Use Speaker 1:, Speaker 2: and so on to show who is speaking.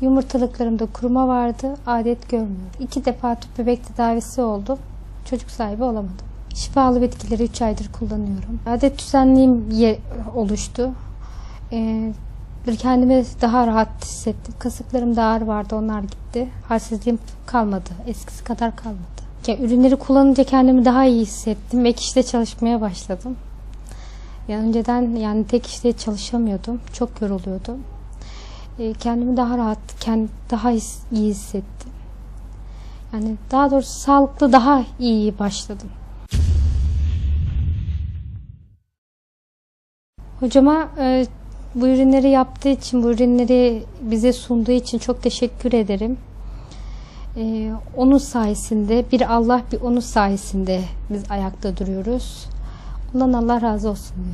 Speaker 1: Yumurtalıklarımda kuruma vardı, adet görmüyorum. İki defa tüp bebek tedavisi oldu, çocuk sahibi olamadım. Şifalı bitkileri 3 aydır kullanıyorum. Adet düzenliğim oluştu. Ee, kendimi daha rahat hissettim. Kasıklarım Kasıklarımda ağrı vardı, onlar gitti. Halsizliğim kalmadı, eskisi kadar kalmadı. Ürünleri kullanınca kendimi daha iyi hissettim ve kişide çalışmaya başladım. Yani önceden yani tek işte çalışamıyordum. Çok yoruluyordum. Ee, kendimi daha rahat, kend, daha iyi hissettim. Yani daha doğrusu sağlıklı daha iyi başladım. Hocama e, bu ürünleri yaptığı için, bu ürünleri bize sunduğu için çok teşekkür ederim. E, onun sayesinde, bir Allah bir onun sayesinde biz ayakta duruyoruz. Ondan Allah razı olsun.